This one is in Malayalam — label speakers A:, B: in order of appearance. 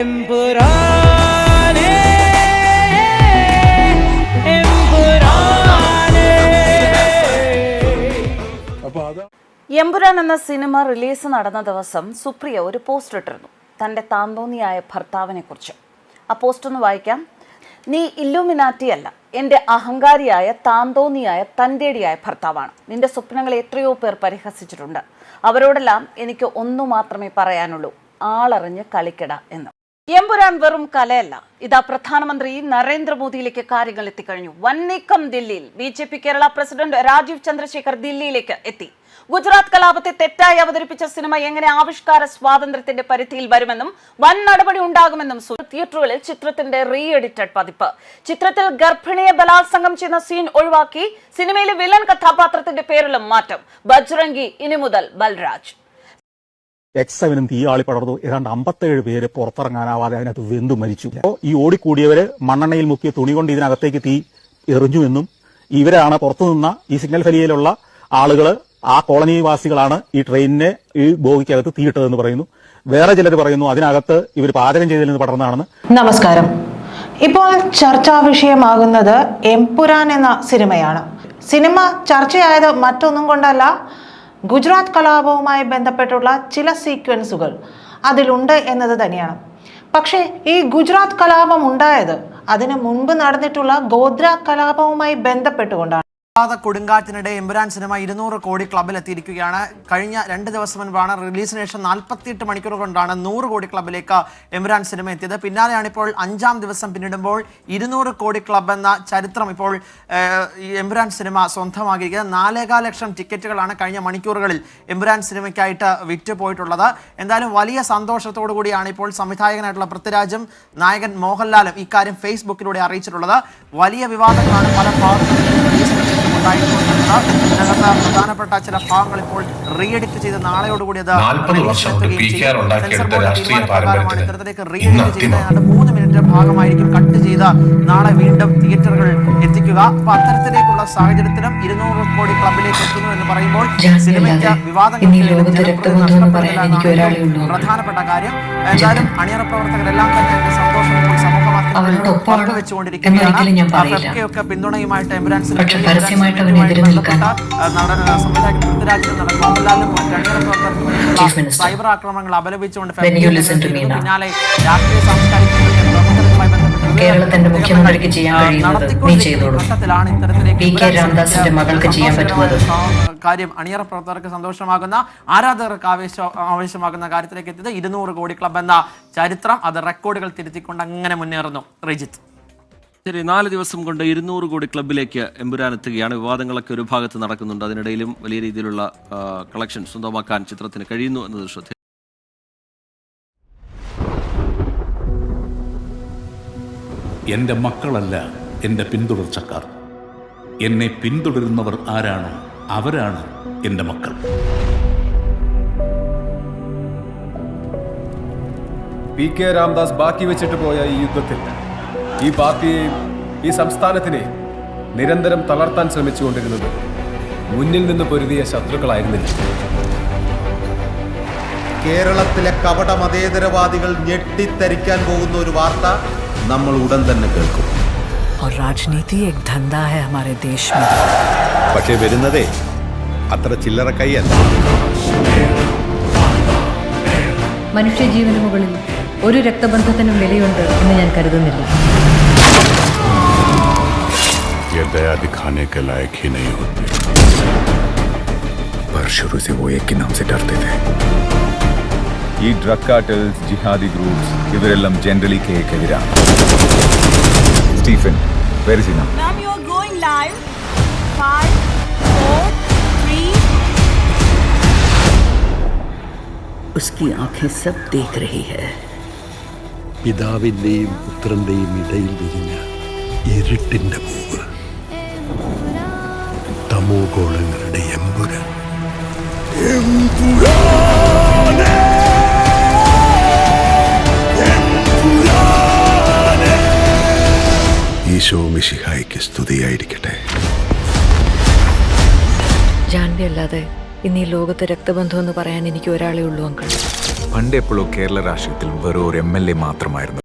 A: എമ്പുരാൻ എന്ന സിനിമ റിലീസ് നടന്ന ദിവസം സുപ്രിയ ഒരു പോസ്റ്റ് ഇട്ടിരുന്നു തന്റെ താന്തോന്നിയായ ഭർത്താവിനെ കുറിച്ച് ആ പോസ്റ്റ് ഒന്ന് വായിക്കാം. നീ ഇല്ലുമിനാറ്റി അല്ല എന്റെ അഹങ്കാരിയായ താന്തോന്നിയായ തന്റെടിയായ ഭർത്താവാണ്. നിന്റെ സ്വപ്നങ്ങളെ എത്രയോ പേർ പരിഹസിച്ചിട്ടുണ്ട്. അവരോടെല്ലാം എനിക്ക് ഒന്നു മാത്രമേ പറയാനുള്ളൂ ആളറിഞ്ഞ് കളിക്കട എന്ന്. എമ്പുരാൻ വെറും കലയല്ല. ഇതാ പ്രധാനമന്ത്രി നരേന്ദ്രമോദിയിലേക്ക് കാര്യങ്ങൾ എത്തിക്കഴിഞ്ഞു. വൻ നീക്കം ദില്ലിയിൽ B J P Kerala president Rajeev Chandrasekhar ദില്ലിയിലേക്ക് എത്തി. ഗുജറാത്ത് കലാപത്തെ തെറ്റായി അവതരിപ്പിച്ച സിനിമ എങ്ങനെ ആവിഷ്കാര സ്വാതന്ത്ര്യത്തിന്റെ പരിധിയിൽ വരുമെന്നും വൻ നടപടി ഉണ്ടാകുമെന്നും തിയേറ്ററുകളിൽ ചിത്രത്തിന്റെ റീ എഡിറ്റഡ് പതിപ്പ്. ചിത്രത്തിൽ ഗർഭിണിയെ ബലാത്സംഗം ചെയ്യുന്ന സീൻ ഒഴിവാക്കി സിനിമയിലെ വില്ലൻ കഥാപാത്രത്തിന്റെ പേരിലും മാറ്റം. ബജ്രംഗി ഇനി മുതൽ ബൽരാജ്.
B: എക്സ് സെവനും തീയാളി പടർന്നു. ഏതാണ്ട് അമ്പത്തേഴ് പേര് പുറത്തിറങ്ങാനാവാതെ അതിനകത്ത് വെന്തു മരിച്ചു. അപ്പോ ഈ ഓടിക്കൂടിയവര് മണ്ണെണ്ണയിൽ മുക്കിയ തുണി കൊണ്ട് ഇതിനകത്തേക്ക് തീ എറിഞ്ഞു എന്നും ഇവരാണ് പുറത്തുനിന്ന ഈ സിഗ്നൽ ഫലിയയിലുള്ള ആളുകൾ ആ കോളനിവാസികളാണ് ഈ ട്രെയിനിനെ ഈ ബോഗിക്കകത്ത് തീയിട്ടതെന്ന് പറയുന്നു. വേറെ ചിലർ പറയുന്നു അതിനകത്ത് ഇവർ പാചകം ചെയ്തതിൽ നിന്ന് പടർന്നതാണെന്ന്.
C: നമസ്കാരം. ഇപ്പോൾ ചർച്ചാ വിഷയമാകുന്നത് എംപുരാൻ എന്ന സിനിമയാണ്. സിനിമ ചർച്ചയായത് മറ്റൊന്നും കൊണ്ടല്ല ഗുജറാത്ത് കലാപവുമായി ബന്ധപ്പെട്ടുള്ള ചില സീക്വൻസുകൾ അതിലുണ്ട് എന്നത് തന്നെയാണ്. പക്ഷേ ഈ ഗുജറാത്ത് കലാപം ഉണ്ടായത് അതിനു മുൻപ് നടന്നിട്ടുള്ള ഗോദ്ര കലാപവുമായി ബന്ധപ്പെട്ടുകൊണ്ടാണ്.
D: വിവാദ കൊടുങ്കാറ്റിനിടെ എമ്പുരാൻ സിനിമ ഇരുന്നൂറ് കോടി ക്ലബിൽ എത്തിയിരിക്കുകയാണ്. കഴിഞ്ഞ രണ്ട് ദിവസം മുൻപാണ് റിലീസിന് ശേഷം നാൽപ്പത്തിയെട്ട് മണിക്കൂർ കൊണ്ടാണ് നൂറ് കോടി ക്ലബിലേക്ക് എമ്പുരാൻ സിനിമ എത്തിയത്. പിന്നാലെയാണ് ഇപ്പോൾ അഞ്ചാം ദിവസം പിന്നിടുമ്പോൾ ഇരുന്നൂറ് കോടി ക്ലബ് എന്ന ചരിത്രം ഇപ്പോൾ എമ്പുരാൻ സിനിമ സ്വന്തമാക്കിയിരിക്കുന്നത്. നാലേകാൽ ലക്ഷം ടിക്കറ്റുകളാണ് കഴിഞ്ഞ മണിക്കൂറുകളിൽ എമ്പുരാൻ സിനിമയ്ക്കായിട്ട് വിറ്റ് പോയിട്ടുള്ളത്. എന്തായാലും വലിയ സന്തോഷത്തോടു കൂടിയാണ് ഇപ്പോൾ സംവിധായകനായിട്ടുള്ള പൃഥ്വിരാജും നായകൻ മോഹൻലാലും ഇക്കാര്യം ഫേസ്ബുക്കിലൂടെ അറിയിച്ചിട്ടുള്ളത്. വലിയ വിവാദങ്ങളാണ് പല ഭാഗങ്ങളിലും റിലീസിന് ശേഷം പ്രധാനപ്പെട്ട ചില ഭാഗങ്ങൾ ഇപ്പോൾ റീഎഡിറ്റ് ചെയ്ത് നാളെയോടുകൂടി അത്
E: 40 വർഷം കൊണ്ട്
D: റിലീസിനെത്തുകയും
E: പി കെ ആർ
D: ചെയ്യും.
E: ഉണ്ടാക്കിയെടുത്ത
D: സെൻസർ ബോർഡ് തീരുമാനപ്രകാരമാണ് ഇത്തരത്തിലേക്ക് റീ ചെയ്ത് ഏതാണ്ട് മൂന്ന് മിനിറ്റ് ഭാഗമായിരിക്കും കട്ട് ചെയ്ത് നാളെ വീണ്ടും തിയേറ്ററുകളിൽ എത്തിക്കുക. അപ്പൊ അത്തരത്തിലേക്കുള്ള സാഹചര്യത്തിലും ഇരുന്നൂറ് കോടി ക്ലബിലേക്ക് എത്തുന്നു എന്ന് പറയുമ്പോൾ സിനിമയ്ക്ക്
F: ഒരാളേ
D: പ്രധാനപ്പെട്ട കാര്യം. എന്തായാലും അണിയറ പ്രവർത്തകരെല്ലാം തന്നെ
F: എന്നൊരിക്കലും ഞാൻ പറയില്ല. പക്ഷെ പരസ്യമായിട്ട് അവനെതിരെ നിൽക്കാൻ
D: സൈബർ ആക്രമണങ്ങൾ അപലപിച്ചുകൊണ്ട് പിന്നാലെ രാഷ്ട്രീയ സാംസ്കാരിക
F: കേരളത്തിന്റെ മുഖ്യമന്ത്രിക്ക് ചെയ്യാൻ കഴിയുന്നത് നീ ചെയ്തോളൂ. പി കെ
D: രാംദാസിന്റെ
F: രാമദാസിന്റെ മകൾക്ക് ചെയ്യാൻ പറ്റുന്നത്.
D: കാര്യം അണിയറ പ്രവർത്തകർക്ക് സന്തോഷമാകുന്ന ആരാധകർക്ക് ആവേശ ആവശ്യമാകുന്ന കാര്യത്തിലേക്ക് എത്തിയത് ഇരുന്നൂറ് കോടി ക്ലബ് എന്ന ചരിത്രം അത് റെക്കോർഡുകൾ തിരുത്തിക്കൊണ്ട് അങ്ങനെ മുന്നേറുന്നു. റിജിത്ത്.
G: ശരി നാല് ദിവസം കൊണ്ട് ഇരുന്നൂറ് കോടി ക്ലബിലേക്ക് എമ്പുരാൻ എത്തുകയാണ്. വിവാദങ്ങളൊക്കെ ഒരു ഭാഗത്ത് നടക്കുന്നുണ്ട്. അതിനിടയിലും വലിയ രീതിയിലുള്ള കളക്ഷൻ സ്വന്തമാക്കാൻ ചിത്രത്തിന് കഴിയുന്നു എന്നത് ശ്രദ്ധ
E: എന്റെ മക്കളല്ല എന്റെ പിന്തുടർച്ചക്കാർ. എന്നെ പിന്തുടരുന്നവർ ആരാണോ അവരാണ് എന്റെ മക്കൾ.
H: പി കെ രാംദാസ് ബാക്കി വെച്ചിട്ട് പോയ ഈ യുദ്ധത്തിൽ ഈ പാർട്ടിയെയും ഈ സംസ്ഥാനത്തിനെ നിരന്തരം തളർത്താൻ ശ്രമിച്ചുകൊണ്ടിരുന്നത് മുന്നിൽ നിന്ന് പൊരുതിയ ശത്രുക്കളായിരുന്നില്ല.
I: കേരളത്തിലെ കപട മതേതരവാദികൾ ഞെട്ടിത്തരിക്കാൻ പോകുന്ന ഒരു വാർത്ത നമ്മൾ ഉടൻ തന്നെ കേൾക്കും
F: और राजनीति एक धंधा है हमारे देश में
I: പക്ഷേ വരുന്നതേ അത്ര ചില്ലറ കൈയല്ല
F: മനുഷ്യജീവന് മുകളിൽ ഒരു രക്തബന്ധത്തിനും വിലയുണ്ട് എന്ന് ഞാൻ കരുതുന്നില്ല
E: ये दया दिखाने के लायक ही नहीं होते
I: पर शुरू से वो एक के नाम से डरते थे
H: ഈ ഡ്രഗ് കാർട്ടൽസ് ജിഹാദി ഗ്രൂപ്പ്സ് ഇവരെല്ലാം generally കേക്കെതിരാണ് Stephen വെരിസിന
J: Ma'am, you are going live. Five, four, three.
F: उसकी आंखें सब देख रही है
E: പിതാവിന്റെയും പുത്രന്റെയും ഇടയിൽ വിരിഞ്ഞ ഇരുട്ടിന്റെ പൂവ് തമോ ഗോളങ്ങളുടെ എമ്പുരാൻ ഈശോ മിശിഹായിക്ക് സ്തുതിയായിരിക്കട്ടെ.
F: ജാൻവി അല്ലാതെ ഇന്ന് ഈ ലോകത്തെ രക്തബന്ധം എന്ന് പറയാൻ എനിക്ക് ഒരാളെ ഉള്ളൂ അങ്കിൾ.
K: പണ്ട് എപ്പോഴോ കേരള രാഷ്ട്രീയത്തിൽ വെറും ഒരു എം എൽ എ മാത്രമായിരുന്നു.